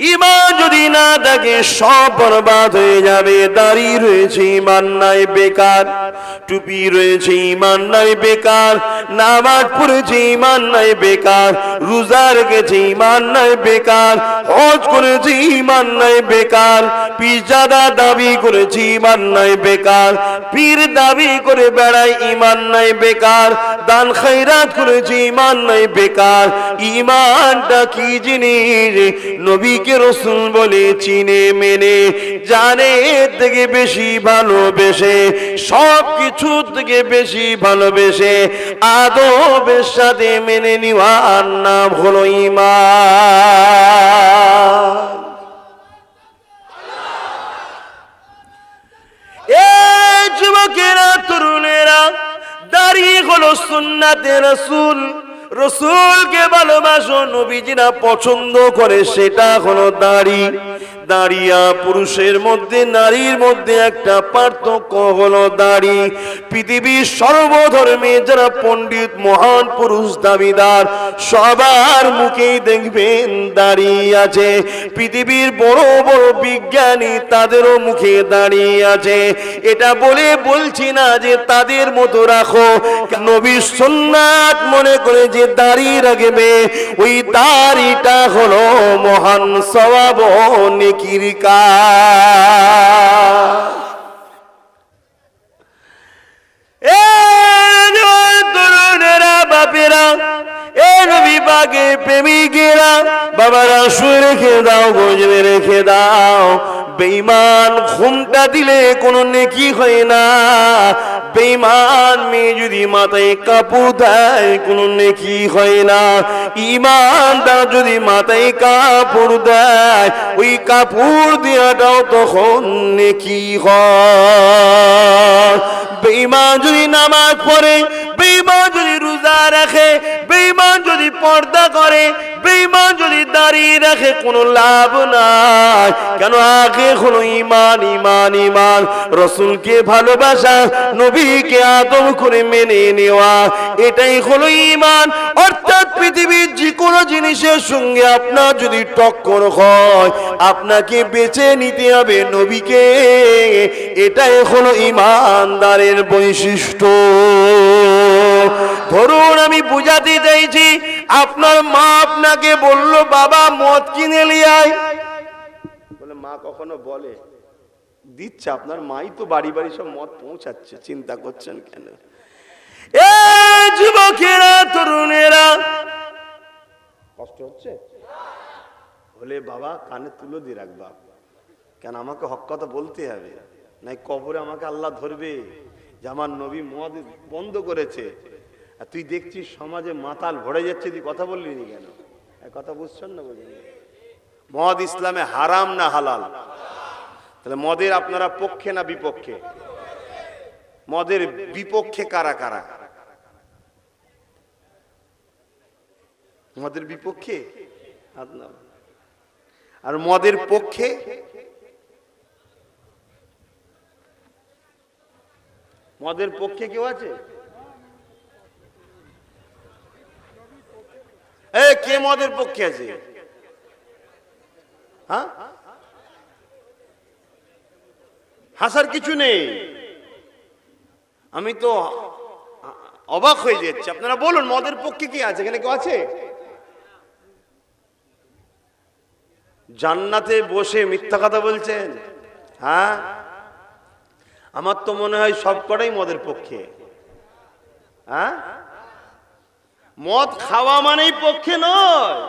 ইমান যদি না থাকে সব বরবাদ হয়ে যাবে, দাড়ি রয়েছে ইমান বেকার। টুপি রয়েছে ইমান বেকার। নামাজ পড়েছে ইমান বেকার। রোজা রেখেছে ইমান বেকার। হজ করেছে ইমান বেকার। পিজাদা দাবি করেছে ইমান বেকার। পীর দাবি করে বেড়ায় ইমান নাই, বেকার। দান খৈরাত করেছে ইমান নাই, বেকার। ইমানটা কি জিনিস? নবীকে রসুল বলে চিনে মেনে, জানে এর থেকে বেশি ভালোবেসে সব কিছু থেকে বেশি ভালোবেসে, আদবের সাথে মেনে নেওয়ার নাম হলো ইমান। এ যুবকেরা, তরুণেরা, দাঁড়িয়ে হলো সুন্নাতে রসুল। রসুলকে ভালোবাসো নবীজিরা পছন্দ করে সেটা হলো দাড়ি। দাঁড়িয়া, পুরুষের মধ্যে, নারীর মধ্যে একটা পার্থক্য হলো দাড়ি। পৃথিবীর সর্বধর্মে যারা পণ্ডিত, মহান পুরুষ দাবিদার সবার মুখেই দেখবেন দাঁড়িয়ে আছে। পৃথিবীর বড় বড় বিজ্ঞানী তাদেরও মুখে দাঁড়িয়ে আছে। এটা বলে বলছি না যে তাদের মতো রাখো। নবী সুন্নাত মনে করে যে দাঁড়িয়ে রাখবে, ওই দাড়িটা হলো মহান সবাব নেকির তরুণেরা বাপেরা, এ নবী বাগে প্রেমিকেরা, বাবারা শুয়ে রেখে দাও, গজবে রেখে দাও। বেইমান ঘুমটা দিলে কোনো নেকি হয় না। বেইমান মেয়ে যদি মাথায় দেয়, কোনো নেকি হয় না। যদি মাথায় কাপড় দেয়, ওই কাপড় দেওয়াটাও তখন নেকি হয়। বেইমান যদি নামাজ পড়ে বেইমান যদি রোজা রাখে বেইমান যদি পর্দা করে বেইমান রাখে কোনো লাভ নাই। কেন আগে হলো ইমান ইমান ইমান রসুলকে ভালোবাসা, নবীকে আদম করে মেনে নেওয়া, এটাই হলো ইমান অর্থাৎ পৃথিবীর যে কোনো জিনিসের সঙ্গে আপনার যদি টক্কর হয়, আপনাকে বেছে নিতে হবে নবীকে। এটাই হলো ইমানদারের বৈশিষ্ট্য। ধরুন আমি বুঝাতে চাইছি, আপনার মা আপনাকে বলল, বাবা, মদ কিনে লিয়াই বলে, মা কখনো বলে? দিচ্ছে, আপনার মাই তো বাড়ি বাড়ি সব মদ পৌঁছাচ্ছে, চিন্তা করছেন কেন? এ যুবকেরা, তরুণেরা, কষ্ট হচ্ছে? বলে, বাবা, কানে তুলো দিয়ে রাখবা। কেন, আমাকে হক কথা বলতে হবে। নাই, কবরে আমাকে আল্লাহ ধরবে। যে আমার নবী মদ বন্ধ করেছে। আর তুই দেখছিস সমাজে মাতাল ভরে যাচ্ছে, তুই কথা বললি নি কেন? কথা বুঝছেন না বুঝলেন মদ ইসলামে হারাম না হালাল? তাহলে মদের আপনারা পক্ষে না বিপক্ষে? মদের বিপক্ষে কারা কারা? মদের বিপক্ষে? আর মদের পক্ষে? মদের পক্ষে কেউ আছে? কে মদের পক্ষে আছে? হ্যাঁ? হাসার কিছু নেই। আমি তো অবাক হয়ে যাচ্ছি। আপনারা বলুন, মদের পক্ষে কি আছে? এখানে কেউ আছে? জান্নাতে বসে মিথ্যা কথা বলছেন? হ্যাঁ? আমার তো মনে হয় সব কটাই মদের পক্ষে। হ্যাঁ? মদ খাওয়া মানেই পক্ষে নয়।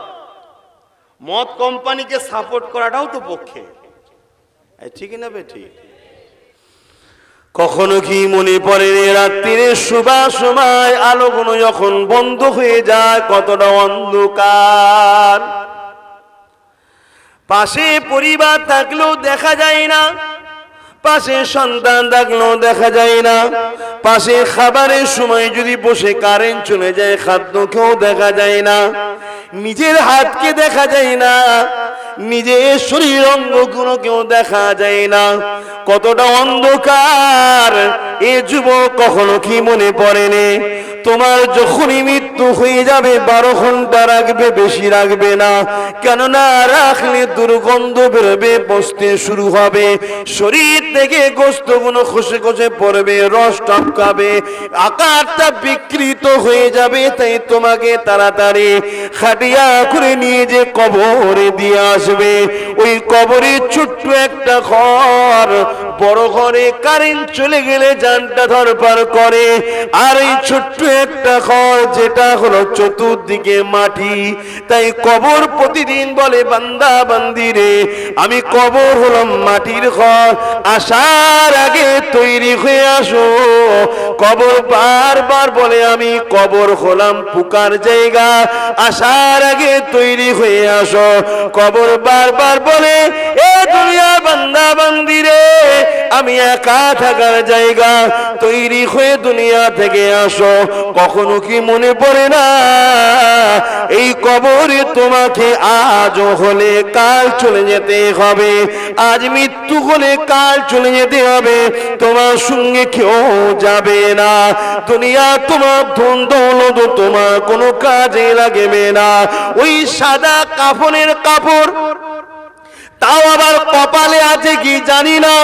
মদ কোম্পানিকে সাপোর্ট করাটাও তো পক্ষে। ঠিক না বে, ঠিক? কখনো কি মনে পড়ে রাত্রিরে শুভা সময় আলোগুলো যখন বন্ধ হয়ে যায়, কতটা অন্ধকার? পাশে পরিবার থাকলেও দেখা যায় না পাশে সন্তান থাকলেও দেখা যায় না। পাশে খাবারের সময় যদি বসে কারেন্ট চলে যায়, খাদ্য কেউ দেখা যায় না। নিজের হাতকে দেখা যায় না। নিজের শরীর অঙ্গগুলো কেউ দেখা যায় না। কতটা অন্ধকার, এ যুবক কখনো কি মনে পড়েনি তোমার যখনই মৃত্যু হয়ে যাবে, বারো ঘণ্টা রাখবে, বেশি রাখবে না। কেননা রাখলে দুর্গন্ধ বেরোবে, বসতে শুরু হবে। শরীর থেকে গোস্তগুলো খসে খসে পড়বে, রস টপকাবে, আকারটা বিকৃত হয়ে যাবে, তাই তোমাকে তাড়াতাড়ি খাটিয়া করে নিয়ে যে কবরে দিয়ে আসবে। ওই কবরের ছোট্ট একটা ঘর বড় ঘরে কারেন্ট চলে গেলে যানটা ধরপার করে। আর এই ছোট্ট একটা ঘর, যেটা হলো চতুর্দিকে মাটি, তাই কবর প্রতিদিন বলে, বান্দা বান্দিরে আমি কবর হলাম মাটির ঘর, আসার আগে তৈরি হয়ে আসো। কবর বারবার বলে, আমি কবর হলাম পুকার জায়গা, আসার আগে তৈরি হয়ে আসো। কবর বারবার বলে, এ দুনিয়া বান্দা বান্দিরে আমি একা থাকার জায়গা তৈরি হয়ে দুনিয়া থেকে আসো। কখনো কি মনে পড়ে না? এই কবরে তোমাকে আজ হলে কাল চলে যেতে হবে। আজ মৃত্যু হলে কাল চলে যেতে হবে। তোমার সঙ্গে কেউ যাবে না। দুনিয়া তোমার ধন দৌলত, তোমার কোনো কাজে লাগবে না। ওই সাদা কাফনের কাপড় তাও আবার কপালে আছে কি জানি না।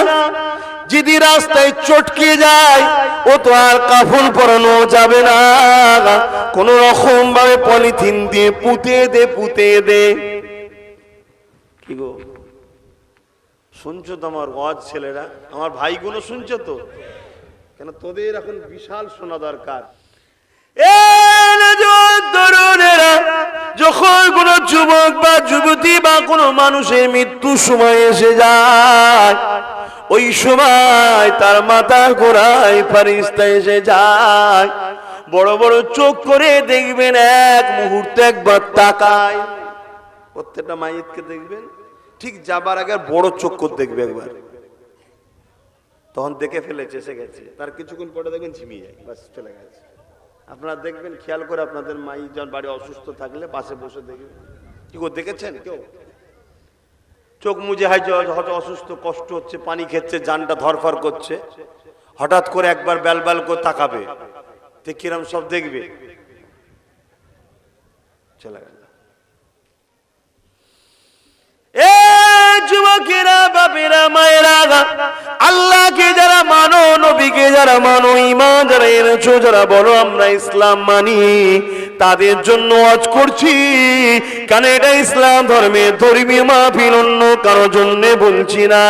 যদি রাস্তায় চটকে যায়, ও তো আর কাফন পরানো যাবে না। কোন রকম ভাবে পলিথিন দিয়ে পুঁতে দে পুঁতে দে। কি গো? শুনছো তো আমার ওয়াজ, ছেলেরা? আমার ভাইগুলো শুনছো তো? কেন তোদের এখন বিশাল শোনা দরকার। এ যখন কোন যুবক বা যুবতী বা কোন মানুষের মৃত্যু সময় এসে যায়, ওই সময় তার মাথার গোড়ায় ফারিস্তা এসে যায়। বড় বড় চোখ করে দেখবেন, এক মুহূর্তে একবার তাকায়। প্রত্যেকটা মাইতকে দেখবেন, ঠিক যাবার আগে বড় চোখ করে দেখবে একবার। তখন দেখে ফেলেছে, এসে গেছে। তার কিছুক্ষণ পরে দেখবেন ঝিমিয়ে যায়, বাস চলে গেছে। আপনারা দেখবেন, খেয়াল করে আপনাদের মাই যখন বাড়ি অসুস্থ থাকলে পাশে বসে দেখবেন। কি গো, দেখেছেন কেউ? চোখ মুজে যে হয়তো অসুস্থ, কষ্ট হচ্ছে, পানি খেচ্ছে জানটা ধরফর করছে। হঠাৎ করে একবার বেল বেল করে তাকাবে। তে কিরম সব দেখবে? চলে গেল। এ যুবকেরা, বাপেরা, মায়েরা আল্লাহকে যারা মানো, নবীকে যারা মানো ইমান যারা এনেছো, যারা বলো আমরা ইসলাম মানি, তাদের জন্য আজ করছি। কারণ এটা ইসলাম ধর্মের ধর্মীয় মাহফিল অন্য কারোর জন্য বলছি না।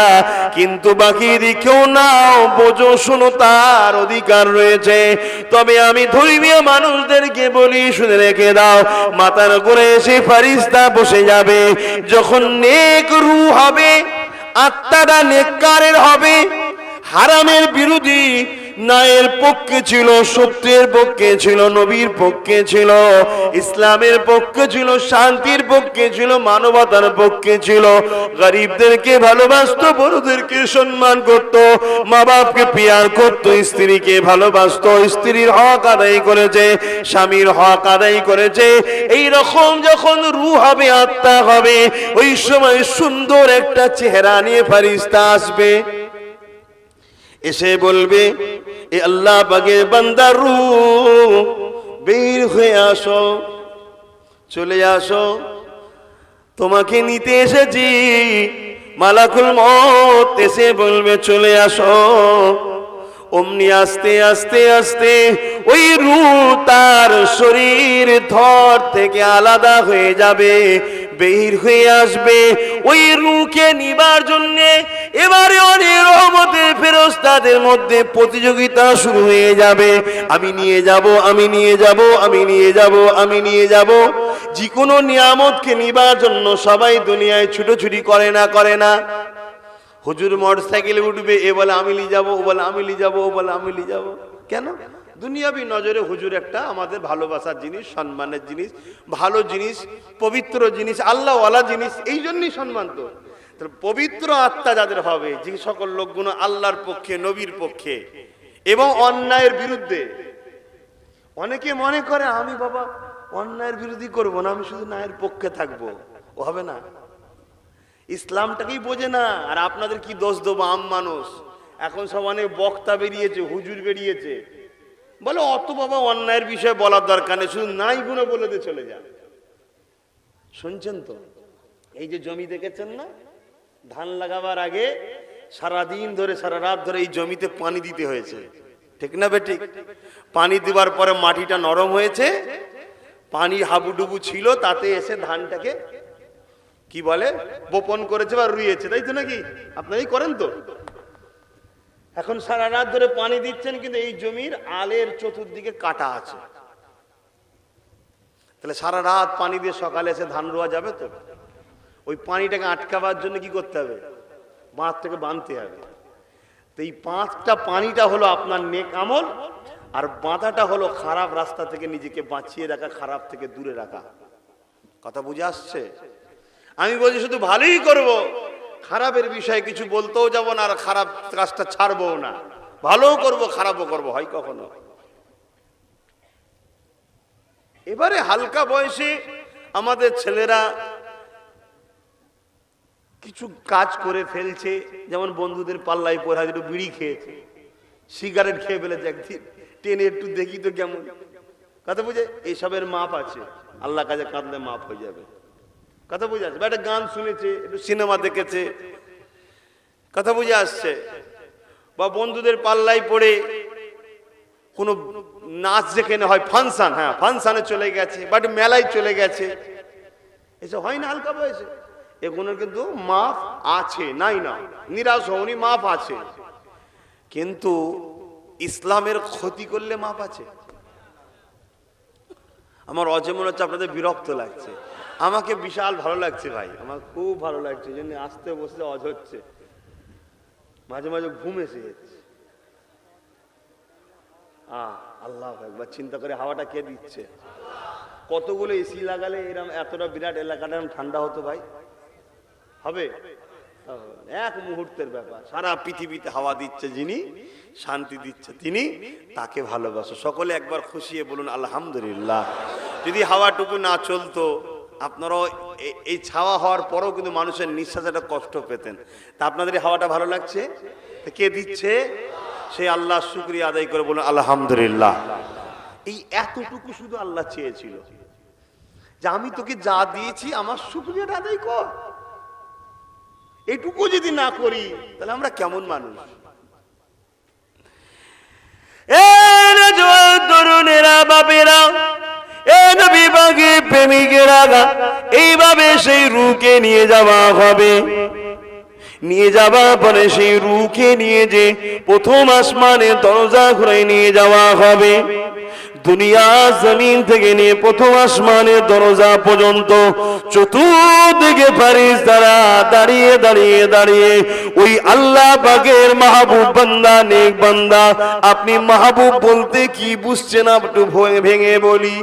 কিন্তু বাকি দিকেও নাও, বোঝো, শোনো, তার অধিকার রয়েছে। তবে আমি ধর্মীয় মানুষদেরকে বলি, শুনে রেখে দাও, মাথার করে এসে ফারিস্তা বসে যাবে। যখন নেক রু হবে আত্মাটা নেককারের হবে হারামের বিরোধী নায়ের পক্ষে ছিল, সত্যের পক্ষে ছিল, নবীর পক্ষে ছিল, ইসলামের পক্ষে ছিল, শান্তির পক্ষে ছিল, মানবতার পক্ষে ছিল। গরিবদেরকে ভালোবাসতো, বড়দেরকে সম্মান করত মা বাপকে পিয়ার করত, স্ত্রীকে ভালোবাসতো, স্ত্রীর হক আদায় করেছে, স্বামীর হক আদায় করেছে। এই রকম যখন রু হবে, আত্মা হবে, ওই সময় সুন্দর একটা চেহারা নিয়ে ফারিস্তা আসবে। এসে বলবে এ আল্লাহ বাগে বান্দার রু বের হয়ে আসো, চলে আসো। তোমাকে নিতে এসেছি, মালাকুল মত এসে বলবে, চলে আসো। অমনি আস্তে আস্তে আস্তে ওই রু তার শরীর ধর থেকে আলাদা হয়ে যাবে, বের হয়ে আসবে। ওই রুকে নিবার জন্য এবারে অনেক রহমতের ফেরস্তাদের মধ্যে প্রতিযোগিতা শুরু হয়ে যাবে। আমি নিয়ে যাব, আমি নিয়ে যাব, আমি নিয়ে যাব, আমি নিয়ে যাব। যে কোনো নিয়ামতকে নিবার জন্য সবাই দুনিয়ায় ছুটোছুটি করে না করে না। হুজুর মোটর সাইকেলে উঠবে, এ বলে আমি লি যাব, ও বলে আমি লি যাব, ও বলে আমি লি যাব। কেন? দুনিয়াবি নজরে হুজুর একটা আমাদের ভালোবাসার জিনিস, সম্মানের জিনিস, ভালো জিনিস, পবিত্র জিনিস, আল্লাহওয়ালা জিনিস, এই জন্যই সম্মান তো। পবিত্র আত্মা যাদের হবে, যে সকল লোকগুলো আল্লাহর পক্ষে, নবীর পক্ষে, এবং অন্যায়ের বিরুদ্ধে। অনেকে মনে করে, আমি বাবা, অন্যায়ের বিরোধী করব না, আমি শুধু ন্যায়ের পক্ষে থাকব। হবে না। ইসলামটাকেই বোঝে না, আর আপনাদের কি দোষ দেবো, আম মানুষ। এখন সব অনেক বক্তা বেরিয়েছে, হুজুর বেরিয়েছে। বলে, অত বাবা অন্যায়ের বিষয়ে বলার দরকার নেই, শুধু নাই গুণে বলে দিয়ে চলে যান শুনছেন তো? এই যে জমি দেখেছেন না? ধান লাগাবার আগে সারাদিন ধরে, সারা রাত ধরে এই জমিতে পানি দিতে হয়েছে। ঠিক না বেঠিক পানি দেওয়ার পরে মাটিটা নরম হয়েছে পানি হাবুডুবু ছিল, তাতে এসে ধানটাকে কি বলে? বপন করেছে বা রুইয়েছে, তাই তো নাকি? আপনারাই করেন তো। এখন সারা রাত ধরে পানি দিচ্ছেন, কিন্তু এই জমির আলের চতুর্দিকে কাটা আছে। তাহলে সারা রাত পানি দিয়ে সকালে এসে ধান রোয়া যাবে তো? ওই পানিটাকে আটকাবার জন্য কি করতে হবে? বাঁধটাকে বাঁধতে হবে। তো এই পাঁচটা পানিটা হলো আপনার নেক আমল, আর বাঁধাটা হলো খারাপ রাস্তা থেকে নিজেকে বাঁচিয়ে রাখা, খারাপ থেকে দূরে রাখা। কথা বুঝে আসছে? আমি বলছি, শুধু ভালোই করব। খারাপের বিষয়ে কিছু বলতেও যাব না, আর খারাপ কাজটা ছাড়বো না। ভালোও করব, খারাপও করব, হয় কখনো? এবারে হালকা বয়সে আমাদের ছেলেরা কিছু কাজ করে ফেলছে, যেমন বন্ধুদের পাল্লায় পরে একটু বিড়ি খেয়েছে। সিগারেট খেয়ে ফেলেছে একদিন। টেনে একটু দেখি তো কেমন। কথা বুঝে? এইসবের মাপ আছে। আল্লাহ কাজে কাঁদলে মাপ হয়ে যাবে। কথা বুঝে আসছে? বা একটা গান শুনেছে, একটু সিনেমা দেখেছে। কথা বুঝে আসছে। বা বন্ধুদের পাল্লাই পড়ে কোনো নাচ যেখানে হয় ফাংশন হ্যাঁ ফাংশনে চলে গেছে বাট মেলায় চলে গেছে। এসব হয় না, হালকা বয়সে। এগুলোর কিন্তু মাফ আছে, নাই না। নিরাশ হওনি, মাফ আছে। কিন্তু ইসলামের ক্ষতি করলে মাপ আছে। আমার অজে মনে হচ্ছে আপনাদের বিরক্ত লাগছে। আমাকে বিশাল ভালো লাগছে ভাই, আমার খুব ভালো লাগছে জন্য আসতে বসতে অজ হচ্ছে। মাঝে মাঝে ঘুম এসে যাচ্ছে। আহ, আল্লাহ একবার চিন্তা করে হাওয়াটা কে দিচ্ছে? কতগুলো এসি লাগালে এরকম এতটা বিরাট এলাকাটা এরম ঠান্ডা হতো ভাই? হবে? এক মুহূর্তের ব্যাপার। সারা পৃথিবীতে হাওয়া দিচ্ছে যিনি, শান্তি দিচ্ছে তিনি, তাকে ভালোবাসো। সকলে একবার খুশিয়ে বলুন, আলহামদুলিল্লাহ। যদি হাওয়াটুকু না চলতো আপনারাও এই ছাওয়া হওয়ার পরেও কিন্তু মানুষের নিঃশ্বাস একটা কষ্ট পেতেন। তা আপনাদের হাওয়াটা ভালো লাগছে? কে দিচ্ছে? সে আল্লাহ শুক্রিয়া আদায় করে বলুন, আলহামদুলিল্লাহ। এই এতটুকু শুধু আল্লাহ চেয়েছিল যে আমি তোকে যা দিয়েছি, আমার শুক্রিয়াটা আদায় কর। এটুকু যদি না করি, তাহলে আমরা কেমন মানুষ? এ তরুণেরা, বাপেরা এ নবী বাগে এইভাবে সেই রুকে নিয়ে যাওয়া হবে। নিয়ে যাওয়ার পরে সেই রুকে নিয়ে যে প্রথম আসমানে দরজা ঘুরে নিয়ে যাওয়া হবে। দুনিয়া জমিন থেকে নিয়ে প্রথম আসমানের দরজা পর্যন্ত চতুর্দিকে পারিস তারা দাঁড়িয়ে দাঁড়িয়ে দাঁড়িয়ে, ওই আল্লাহ পাকের মাহবুব বান্দা, নেক বান্দা, আপনি মাহবুব বলতে কি বুঝছেন? একটু ভেঙে বলি।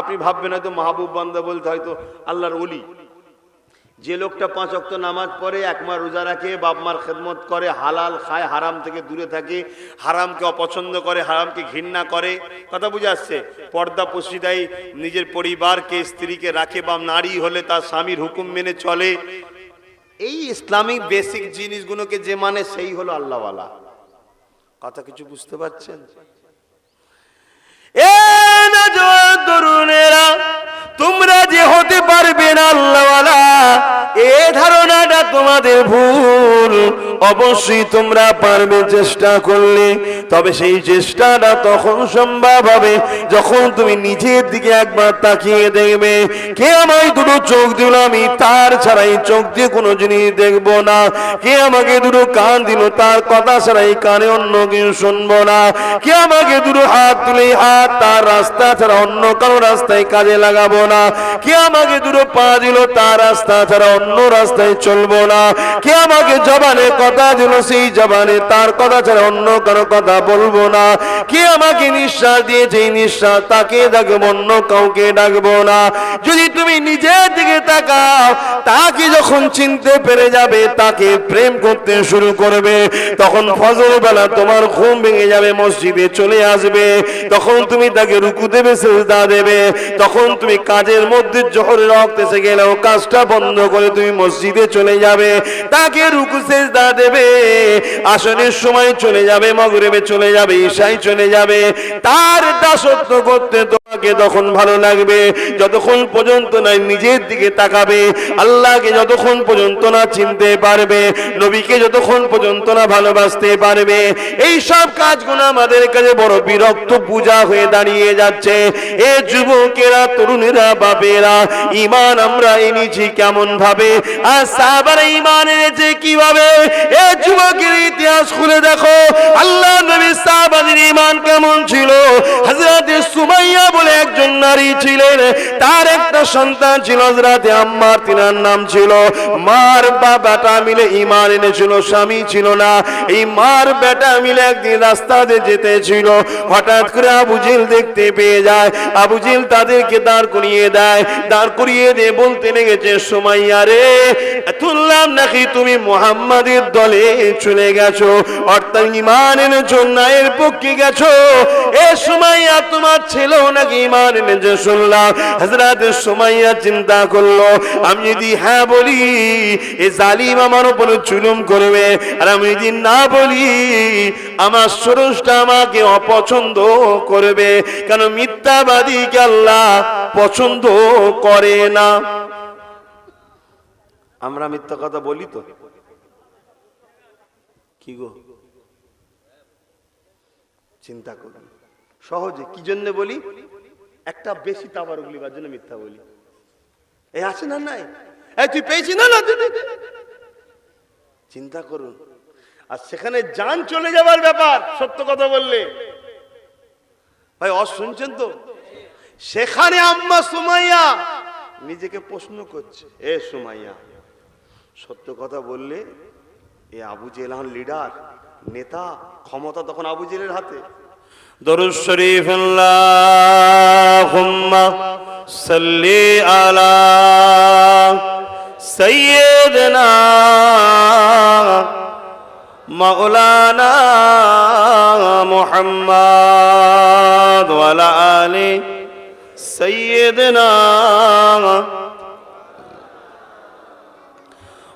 আপনি ভাববেন হয়তো মাহবুব বান্দা বলতে হয়তো আল্লাহর অলি যে লোকটা পাঁচ অক্ত নামাজ পড়ে একমার রোজা রাখে, বাপ মার খেদমত করে, হালাল খায়, হারাম থেকে দূরে থাকে, হারামকে অপছন্দ করে, হারামকে ঘৃণা করে, কথা বুঝে আসছে? পর্দা পশিদাই নিজের পরিবারকে, স্ত্রীকে রাখে বা নারী হলে তার স্বামীর হুকুম মেনে চলে। এই ইসলামিক বেসিক জিনিসগুলোকে যে মানে সেই হলো আল্লাহওয়ালা। কথা কিছু বুঝতে পারছেন? তরুণেরা তোমরা যে হতে পারবে না আল্লাহওয়ালা এ ধারণাটা তোমাদের ভুল। অবশ্যই তোমরা পারবে চেষ্টা করলে। তবে সেই চেষ্টাটা তখন সম্ভব হবে যখন তুমি নিজের দিকে একবার তাকিয়ে দেখবে। কে আমায় দুটো চোখ দিল আমি তার ছাড়াই চোখ দিয়ে কোনো জিনিস দেখব না। কে আমাকে দুটো কান দিল তার কথা ছাড়াই কানে অন্য কেউ শুনব না। কে আমাকে দুটো হাত তুলে হাত তার রাস্তা ছাড়া অন্য কারও রাস্তায় কাজে লাগাবো না। কে আমাকে দুটো পা দিল তার রাস্তা ছাড়া অন্য রাস্তায় চলবো না। কে আমাকে জবানে কথা দিল সেই জবানে, তার কথা ছাড়া অন্য কারও কথা বলব না। কে আমাকে নিঃশ্বাস দিয়েছে এই নিঃশ্বাস, তাকে ডাকবো অন্য কাউকে ডাকবো না। যদি তুমি নিজের দিকে তাকাও, তাকে যখন চিনতে পেরে যাবে, তাকে প্রেম করতে শুরু করবে। তখন ফজর বেলা তোমার ঘুম ভেঙে যাবে, মসজিদে চলে আসবে। তখন তুমি তাকে রুকু দেবে, সেজদা দেবে। তখন তুমি কাজের মধ্যে জহরের রক্ত এসে গেলেও কাজটা বন্ধ করে তুমি মসজিদে চলে যাবে। তাকে রুকু, সেজদা দেবে। আসনের সময় চলে যাবে, মগরেবে চলে যাবে ঈশাই চলে যাবে। তার দাসত্ব করতে তোমাকে তখন ভালো লাগবে, যতক্ষণ পর্যন্ত না নিজের দিকে তাকাবে, আল্লাহকে যতক্ষণ পর্যন্ত না চিনতে পারবে, নবীকে যতক্ষণ পর্যন্ত না ভালোবাসতে পারবে, এই সব কাজগুলো আমাদের কাছে বড় বিরক্ত পূজা হয়ে দাঁড়িয়ে যাচ্ছে। এ যুবকেরা, তরুণেরা, বাপেরা ইমান আমরা এনেছি কেমন ভাবে আর সাহাবারা ইমান এনেছে কীভাবে? তার একটা মিলে ইমান এনেছিল, স্বামী যেতে ছিল হঠাৎ করে আবু জিল দেখতে পেয়ে যায়। আবু জিল তাদেরকে দাঁড় করিয়ে দেয়। দাঁড় করিয়ে দিয়ে বলতে লেগেছে, সুমাইয়া রে তুললাম নাকি তুমি মোহাম্মদের দলে চলে গেছো, অর্থাৎ ইমান এনেছো ন্যায়ের পক্ষে গেছো। এ সুমাইয়া তোমার ছেলেও নাকি ইমান এনেছে শুনলাম। হাজরাত সুমাইয়া চিন্তা করল, আমি যদি হ্যাঁ বলি, এ জালিম আমার উপরে চুলুম করবে। আর আমি যদি না বলি, আমার সরসটা আমাকে অপছন্দ করবে। কেন মিথ্যাবাদীকে আল্লাহ পছন্দ করে না? আমরা মিথ্যা কথা বলি তো? কি গো? চিন্তা করি সহজে, কি জন্য বলি? একটা বেশি তাবার উগলিবার জন্য মিথ্যা বলি। এই আছে না নাই? এই তুই পেয়েছি না না? চিন্তা করুন। আর সেখানে যান চলে যাবার ব্যাপার, সত্য কথা বললে। ভাই অ শুনছেন তো? সেখানে আম্মা সুমাইয়া নিজেকে প্রশ্ন করছে, এ সুমাইয়া, সত্য কথা বললে এ আবু জেলান লিডার, নেতা, ক্ষমতা তখন আবু জেলের হাতে। দরুদ শরীফ, আল্লাহুম্মা সাল্লি আলা সাইয়্যিদিনা মাওলানা মুহাম্মদ ওয়ালা আলি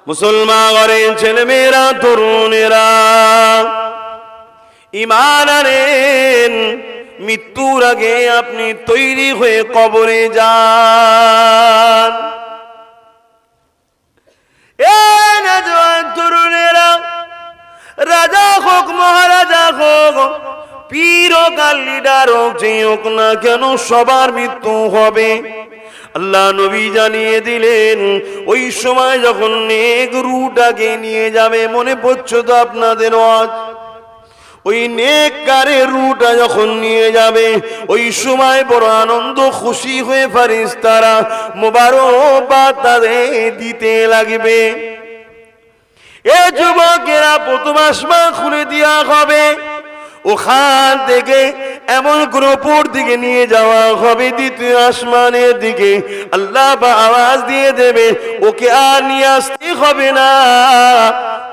মুসলমান ঘরের ছেলেমেয়েরা, তরুণেরা ইমান আনেন। মৃত্যুর আগে আপনি তৈরি হয়ে কবরে যান। তরুণেরা, রাজা হোক, মহারাজা হোক পীর আর লিডার হোক যে হোক না কেন সবার মৃত্যু হবে। আল্লাহ নবী জানিয়ে দিলেন, ওই সময় যখন নেক রুটাকে নিয়ে যাবে, মনে পড়ছে তো আপনাদের আজ ওই নেককারের রুটা যখন নিয়ে যাবে, ওই সময় বড় আনন্দ, খুশি হয়ে পারিস তারা মোবারকবাদ তাদের দিতে লাগবে। এ যুবকেরা প্রথম আসমান খুলে দেওয়া হবে। ওখান থেকে এমন কোন উপর দিকে নিয়ে যাওয়া হবে দ্বিতীয় আসমানের দিকে। আল্লাহ বা আওয়াজ দিয়ে দেবে, ওকে আর নিয়ে আসতে হবে না।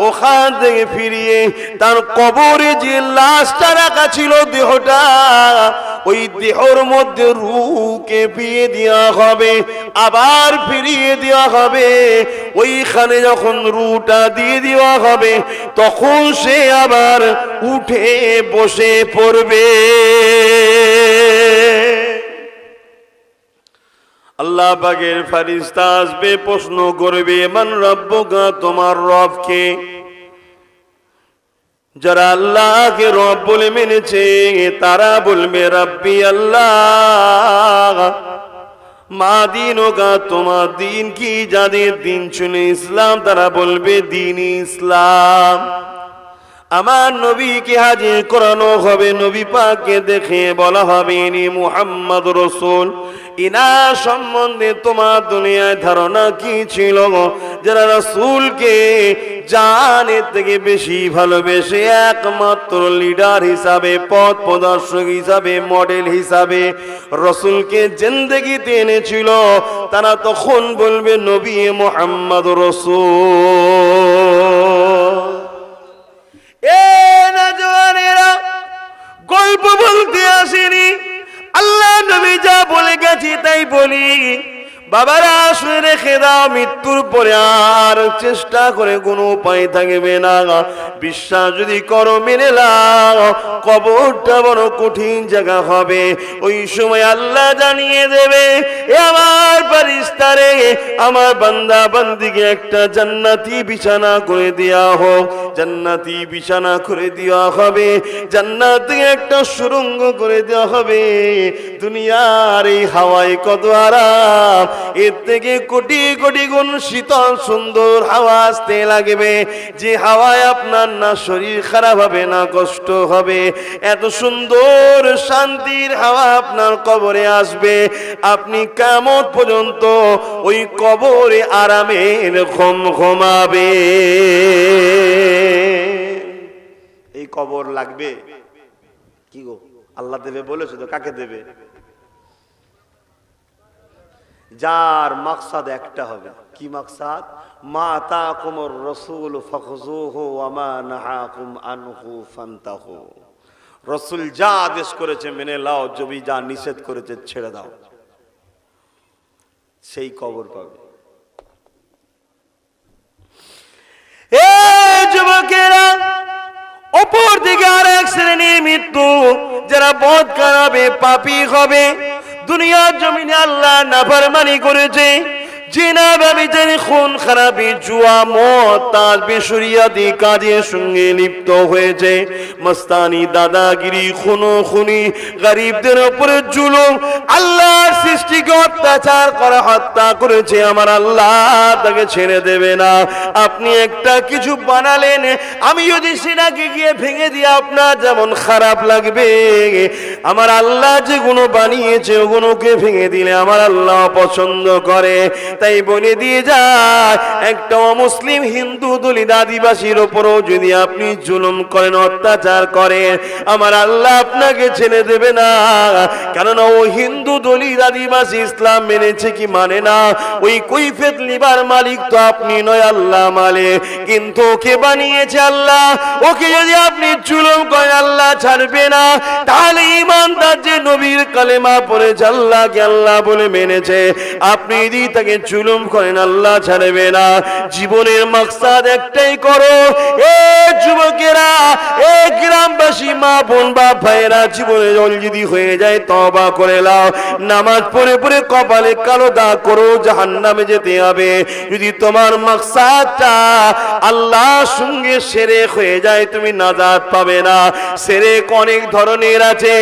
ওখান থেকে ফিরিয়ে তার কবরে যে লাশটা রাখা ছিল দেহটা, ওই দেহর মধ্যে রুকে পিয়ে দেওয়া হবে, আবার ফিরিয়ে দেওয়া হবে। ওইখানে যখন রুটা দিয়ে দেওয়া হবে, তখন সে আবার উঠে বসে পড়বে। আল্লাহ পাকের ফারিস্তা আসবে, প্রশ্ন করবে, মান রব্বকা, তোমার রবকে যারা আল্লাহকে রব বলে মেনেছে, তারা বলবে, রাব্বি আল্লাহ, মা দিন ওগা তোমার দিন কি? যাদের দিন শুনে ইসলাম, তারা বলবে, দিন ইসলাম। আমার নবীকে হাজির করানো হবে, নবী পাককে দেখে বলা হবে, ইনি মুহাম্মদ রসুল। ইনা সম্বন্ধে তোমার দুনিয়ায় ধারণা কি ছিল যারা রসুলকে জানের থেকে বেশি ভালোবেসে একমাত্র লিডার হিসাবে, পথ প্রদর্শক হিসাবে, মডেল হিসাবে রসুলকে জেন্দেগিতে এনেছিল, তারা তখন বলবে, নবী মোহাম্মদ রসুল। গল্প বলতে আসেনি। আল্লাহ নবী যা বলে গেছি তাই বলি। বাবারা, শুনে রেখে দাও, মৃত্যুর পরে আর চেষ্টা করে কোনো উপায় থাকবে না। বিশ্বাস যদি করো, মেনে লাও কবরটা বড় কঠিন জায়গা হবে। ওই সময় আল্লাহ জানিয়ে দেবে, এ আমার পারিস্তারে আমার বান্দা বান্দিকে একটা জান্নাতি বিছানা করে দেওয়া হোক। জান্নাতি বিছানা করে দেওয়া হবে, জান্নাতি একটা সুরঙ্গ করে দেওয়া হবে। দুনিয়ার এই হাওয়ায় কত আরাম এর থেকে কোটি কোটি গুণ শীতল সুন্দর হাওয়া আসতে লাগবে। যে হাওয়ায় আপনার না শরীর খারাপ হবে, না কষ্ট হবে, এত সুন্দর শান্তির হাওয়া আপনার কবরে আসবে। আপনি কেমন পর্যন্ত ওই কবরে আরামের ঘম ঘুমাবে। এই কবর লাগবে? কি গো? আল্লাহ দেবে বলেছে তো কাকে দেবে? যার মাকসাদ একটা হবে। কি মাকসাদ? মা রাসূল ওয়া মা নাহাকুম ফান্তাহু। রাসূল যা আদেশ করেছে মেনে লাও যদি যা নিষেধ করেছে ছেড়ে দাও। সেই কবর পাবে। যুবকেরা অপর দিকে আর এক শ্রেণির মৃত্যু, যারা বধ করাবে, পাপি হবে। দুনিয়ার জমিনে আল্লাহ নাফরমানি করেছে। অত্যাচার হত্যা করেছে। আমার আল্লাহ তাকে ছেড়ে দেবে না। আপনি একটা কিছু বানালেন, আমি যদি সেটাকে গিয়ে ভেঙে দিয়ে আপনার যেমন খারাপ লাগবে। আমার আল্লাহ যেগুলো বানিয়েছে, ওগুলোকে ভেঙে দিলে আমার আল্লাহ পছন্দ করে। তাই বলে দিয়ে যায়। একটা অমুসলিম হিন্দু দলিত আদিবাসীর ওপরও যদি আপনি জুলুম করেন, অত্যাচার করেন, আমার আল্লাহ আপনাকে ছেড়ে দেবে না। কেননা ও হিন্দু দলিত আদিবাসী ইসলাম মেনেছে কি মানে না? ওই কৈফেত লিবার মালিক তো আপনি নয় আল্লাহ মালে। কিন্তু ওকে বানিয়েছে আল্লাহ। ওকে যদি আপনি জুলুম করেন, আল্লাহ ছাড়বে না। তাহলে ইমানদার যে নবীর কালেমা পড়েছে, আল্লাহকে আল্লাহ বলে মেনেছে। আপনি যদি তাকে জুলুম করেন, আল্লাহ ছাড়বে না। জীবনের মাকসাদ একটাই করো, এ যুবকেরা, এ গ্রামবাসী, মা, বোন বা ভাইয়েরা, জীবনে জল যদি হয়ে যায় তবা করে লাও নামাজ পড়ে পড়ে কপালে কালো দাগ করো জাহান নামে যেতে হবে। যদি তোমার মাকসাদটা আল্লাহর সঙ্গে সেরেক হয়ে যায়, তুমি নাজাত পাবে না। সেরেক অনেক ধরনের আছে।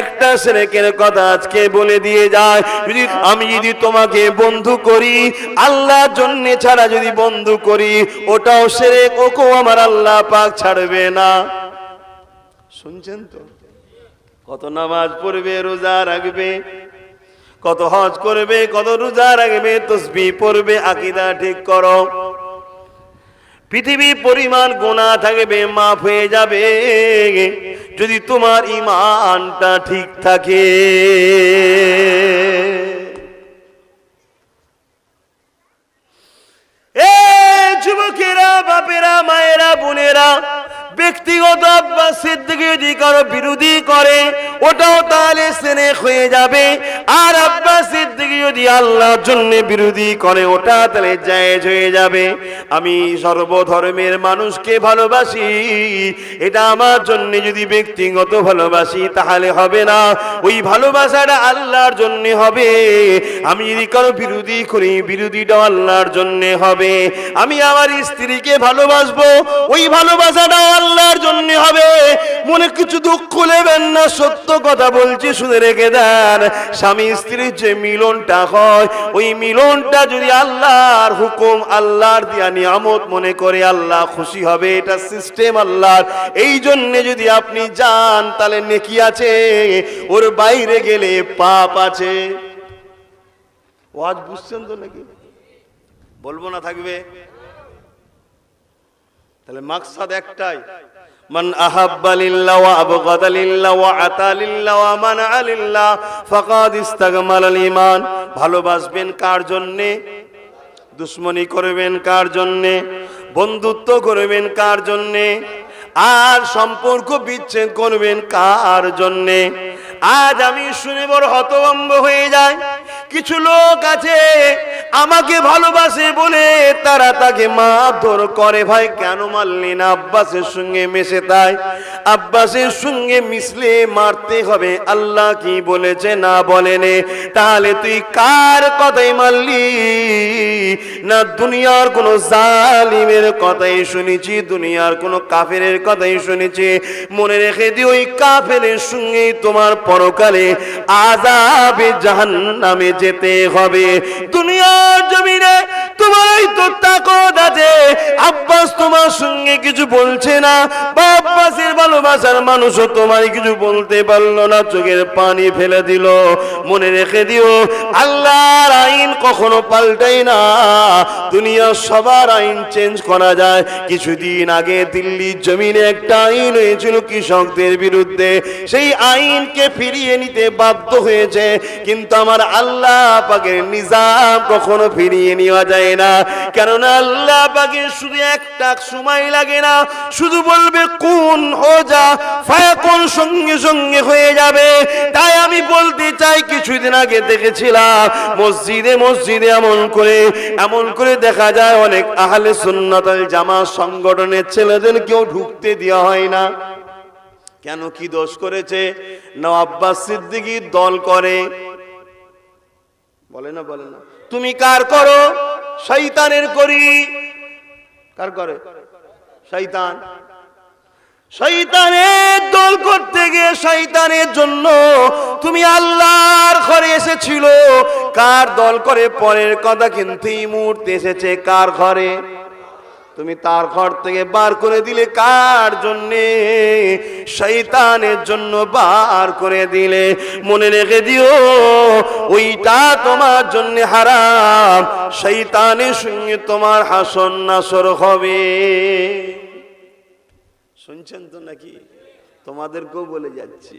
একটা সেরেকের কথা আজকে বলে দিয়ে যায়। যদি আমি যদি তোমাকে বন্ধু করি আল্লাহর জন্য ছাড়া যদি বন্ধু করি, ওটাও ওকেও আমার আল্লাহ পাক ছাড়বে না। শুনছেন তো? কত নামাজ পড়বে, রোজা রাখবে, কত হজ করবে, কত রোজা রাখবে, তসবি পড়বে, আকিদা ঠিক করো। পৃথিবী পরিমাণ গোনা থাকবে, মাফ হয়ে যাবে। যদি তোমার ইমানটা ঠিক থাকে এ যুবকেরা বাপেরা মায়েরা বোনেরা ব্যক্তিগত আব্বাস সিদ্দিকি যদি কারও বিরোধী করে, ওটাও তাহলে সেনেক হয়ে যাবে। আর আব্বাস সিদ্দিকি যদি আল্লাহর জন্য বিরোধী করে, ওটা তাহলে জায়েজ হয়ে যাবে। আমি সর্বধর্মের মানুষকে ভালোবাসি, এটা আমার জন্য যদি ব্যক্তিগত ভালোবাসি, তাহলে হবে না। ওই ভালোবাসাটা আল্লাহর জন্য হবে। আমি যদি কারও বিরোধী করি, বিরোধীটাও আল্লাহর জন্য হবে। আমি আমার স্ত্রীকে ভালোবাসবো, ওই ভালোবাসাটাও আল্লাহর জন্য হবে। মনে কিছু দুঃখ নেবেন না, সত্য কথা বলছি, শুনে রেখে দেন। স্বামী স্ত্রীর যে মিলনটা হয়, ওই মিলনটা যদি আল্লাহর হুকুম, আল্লাহর দিয়া নিয়ামত মনে করে আল্লাহ খুশি হবে, এটা সিস্টেম আল্লাহর। এই জন্যে যদি আপনি যান, তাহলে নেকি আছে? ওর বাইরে গেলে পাপ আছে। ওয়াজ বুঝছেন তো নাকি? বলব না থাকবে? তাহলে মাকসাদ একটাই। মান আহাব্বা লিল্লাহ ওয়া আবগাদা লিল্লাহ ওয়া আতা লিল্লাহ ওয়া মানা লিল্লাহ ফাকাদ ইস্তাগমাল আল ঈমান। ভালোবাসবেন কার জন্যে? দুশ্মনী করবেন কার জন্যে? বন্ধুত্ব করবেন কার জন্যে? আর সম্পর্ক বিচ্ছেদ করবেন কার জন্যে? আজ আমি শুনে বড় হতভম্ব হয়ে যায় কিছু লোক আছে, আমাকে ভালোবাসে বলে তারা তাকে মারধর করে। ভাই, কেন মারলি না? আব্বাসের সঙ্গে মেশে তাই। আব্বাসের সঙ্গে মিশলে মারতে হবে। আল্লাহ কি বলেছে না বলেনে? তাহলে তুই কার কথাই মারলি? না দুনিয়ার কোন জালিমের কথাই শুনেছি, দুনিয়ার কোন কাফের কথাই শুনেছি। মনে রেখে দিও ওই কাফেরের সঙ্গে তোমার পরকালে আজাবে জাহান্নামে যেতে হবে। দুনিয়ার জমিনে তোমার চোখের পানি ফেলে দিল। মনে রেখে দিও, আল্লাহর আইন কখনো পাল্টাই না। দুনিয়ার সবার আইন চেঞ্জ করা যায়। কিছুদিন আগে দিল্লির জমিনে একটা আইন হয়েছিল কৃষকদের বিরুদ্ধে। সেই আইনকে ফিরিয়ে নিতে বাধ্য হয়েছে। কিন্তু আমার আল্লাহ পাকের নিজাম কখনো ফিরিয়ে নেওয়া যায় না। কেননা আল্লাহ পাকের শুধু একটা সময় লাগে না, শুধু বলবে কোন হো যা ফায়াকুন সঙ্গে সঙ্গে হয়ে যাবে। তাই আমি বলতে চাই, কিছুদিন আগে দেখেছিলাম, মসজিদে মসজিদে এমন করে এমন করে দেখা যায় অনেক আহলে সুন্নাতাল জামা সংগঠনের ছেলেদের কেউ ঢুকতে দেওয়া হয় না। কেন কি দোষ করেছে? না আব্বাস সিদ্দিকি দল করে। বলে না বলে না। তুমি কার করো? শৈতানের করি। কার করে? শৈতান শৈতানের দল করতে গিয়ে শৈতানের জন্য তুমি আল্লাহর ঘরে এসেছিল। কার দল করে? পরের কথা কিন্তু এই মুহূর্তে এসেছে কার ঘরে? তুমি তার ঘর থেকে বার করে দিলে কার জন্যে? শৈতানের জন্য বার করে দিলে। মনে রেখে দিও, ওইটা তোমার জন্য হারাম। শৈতানের সঙ্গে তোমার হাসন নাসর হবে। শুনছেন তো নাকি? তোমাদেরকেও বলে যাচ্ছি।